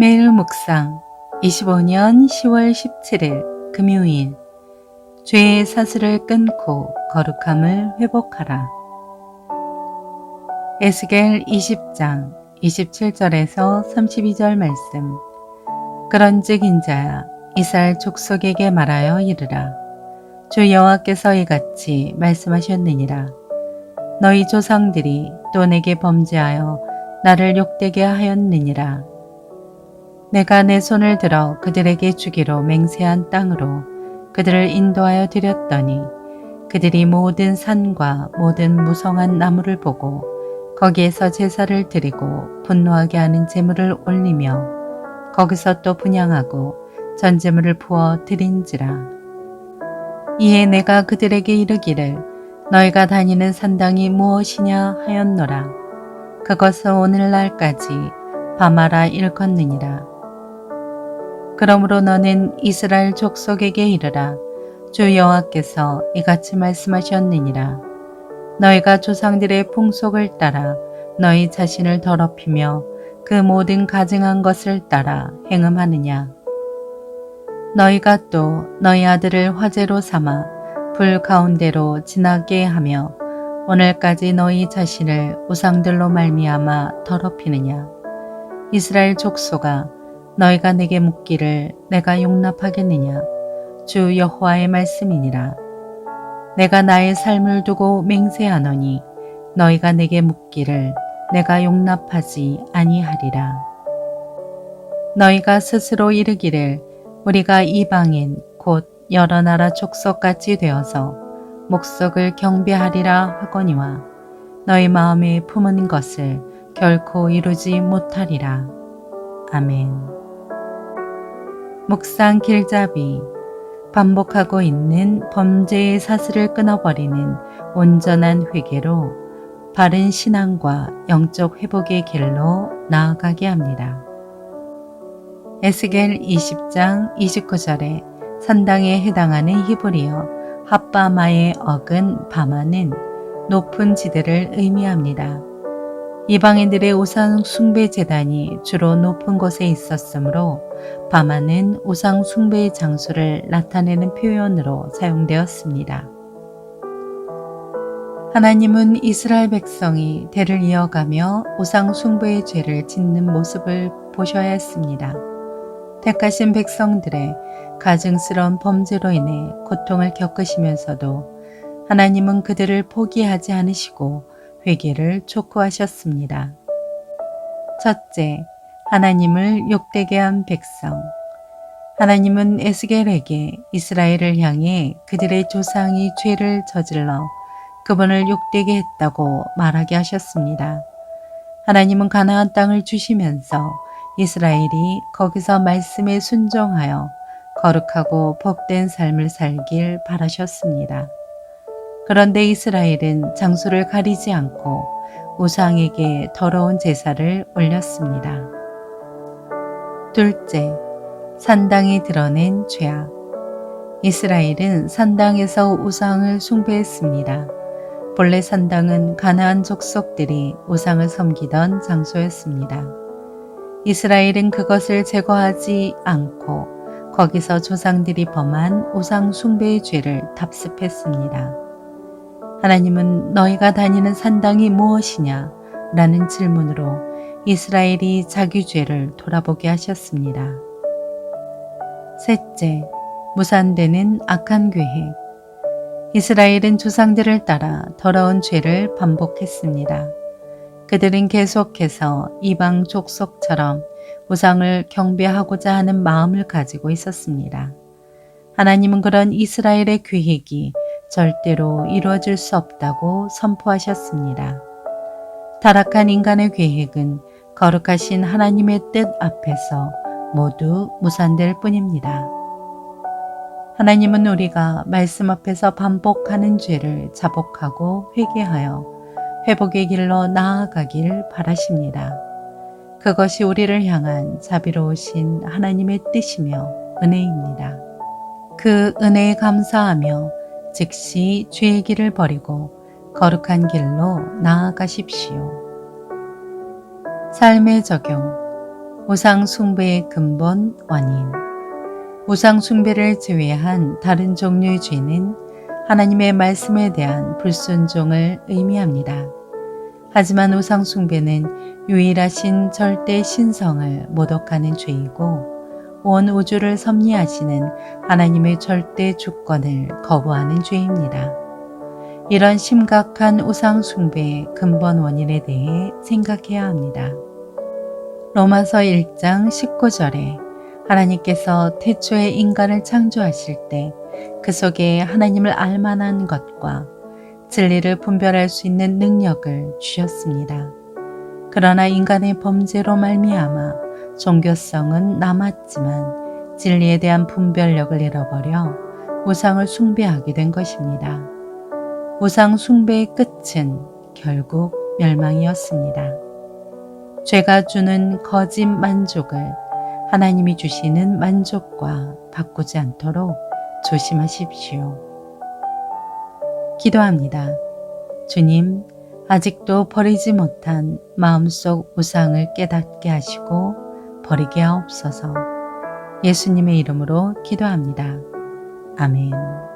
매일 묵상 25년 10월 17일 금요일. 죄의 사슬을 끊고 거룩함을 회복하라. 에스겔 20장 27절에서 32절 말씀. 그런즉 인자야 이스라엘 족속에게 말하여 이르라. 주 여호와께서 이같이 말씀하셨느니라. 너희 조상들이 또 내게 범죄하여 나를 욕되게 하였느니라 내가 내 손을 들어 그들에게 주기로 맹세한 땅으로 그들을 인도하여 드렸더니 그들이 모든 산과 모든 무성한 나무를 보고 거기에서 제사를 드리고 분노하게 하는 제물을 올리며 거기서 또 분양하고 전제물을 부어 드린지라. 이에 내가 그들에게 이르기를 너희가 다니는 산당이 무엇이냐 하였노라. 그것은 오늘날까지 바마라 일컫느니라. 그러므로 너는 이스라엘 족속에게 이르라. 주 여호와께서 이같이 말씀하셨느니라. 너희가 조상들의 풍속을 따라 너희 자신을 더럽히며 그 모든 가증한 것을 따라 행음하느냐. 너희가 또 너희 아들을 화제로 삼아 불 가운데로 지나게 하며 오늘까지 너희 자신을 우상들로 말미암아 더럽히느냐. 이스라엘 족속아 너희가 내게 묻기를 내가 용납하겠느냐 주 여호와의 말씀이니라 내가 나의 삶을 두고 맹세하노니 너희가 내게 묻기를 내가 용납하지 아니하리라 너희가 스스로 이르기를 우리가 이방인 곧 여러 나라 족속같이 되어서 목석을 경배하리라 하거니와 너희 마음에 품은 것을 결코 이루지 못하리라. 아멘. 묵상 길잡이 반복하고 있는 범죄의 사슬을 끊어버리는 온전한 회개로 바른 신앙과 영적 회복의 길로 나아가게 합니다. 에스겔 20장 29절에 산당에 해당하는 히브리어 핫바마의 어근 바마는 높은 지대를 의미합니다. 이방인들의 우상 숭배 재단이 주로 높은 곳에 있었으므로 바마는 우상 숭배의 장소를 나타내는 표현으로 사용되었습니다. 하나님은 이스라엘 백성이 대를 이어가며 우상 숭배의 죄를 짓는 모습을 보셔야 했습니다. 택하신 백성들의 가증스러운 범죄로 인해 고통을 겪으시면서도 하나님은 그들을 포기하지 않으시고 회개를 촉구하셨습니다. 첫째, 하나님을 욕되게 한 백성. 하나님은 에스겔에게 이스라엘을 향해 그들의 조상이 죄를 저질러 그분을 욕되게 했다고 말하게 하셨습니다. 하나님은 가나안 땅을 주시면서 이스라엘이 거기서 말씀에 순종하여 거룩하고 복된 삶을 살길 바라셨습니다. 그런데 이스라엘은 장소를 가리지 않고 우상에게 더러운 제사를 올렸습니다. 둘째, 산당이 드러낸 죄악. 이스라엘은 산당에서 우상을 숭배했습니다. 본래 산당은 가나안 족속들이 우상을 섬기던 장소였습니다. 이스라엘은 그것을 제거하지 않고 거기서 조상들이 범한 우상 숭배의 죄를 답습했습니다. 하나님은 너희가 다니는 산당이 무엇이냐? 라는 질문으로 이스라엘이 자기 죄를 돌아보게 하셨습니다. 셋째, 무산되는 악한 계획. 이스라엘은 조상들을 따라 더러운 죄를 반복했습니다. 그들은 계속해서 이방 족속처럼 우상을 경배하고자 하는 마음을 가지고 있었습니다. 하나님은 그런 이스라엘의 계획이 절대로 이루어질 수 없다고 선포하셨습니다. 타락한 인간의 계획은 거룩하신 하나님의 뜻 앞에서 모두 무산될 뿐입니다. 하나님은 우리가 말씀 앞에서 반복하는 죄를 자복하고 회개하여 회복의 길로 나아가길 바라십니다. 그것이 우리를 향한 자비로우신 하나님의 뜻이며 은혜입니다. 그 은혜에 감사하며 즉시 죄의 길을 버리고 거룩한 길로 나아가십시오. 삶의 적용 우상 숭배의 근본 원인. 우상 숭배를 제외한 다른 종류의 죄는 하나님의 말씀에 대한 불순종을 의미합니다. 하지만 우상 숭배는 유일하신 절대 신성을 모독하는 죄이고 온 우주를 섭리하시는 하나님의 절대 주권을 거부하는 죄입니다. 이런 심각한 우상 숭배의 근본 원인에 대해 생각해야 합니다. 로마서 1장 19절에 하나님께서 태초에 인간을 창조하실 때 그 속에 하나님을 알만한 것과 진리를 분별할 수 있는 능력을 주셨습니다. 그러나 인간의 범죄로 말미암아 종교성은 남았지만 진리에 대한 분별력을 잃어버려 우상을 숭배하게 된 것입니다. 우상 숭배의 끝은 결국 멸망이었습니다. 죄가 주는 거짓 만족을 하나님이 주시는 만족과 바꾸지 않도록 조심하십시오. 기도합니다. 주님, 아직도 버리지 못한 마음속 우상을 깨닫게 하시고 버리게 하옵소서. 예수님의 이름으로 기도합니다. 아멘.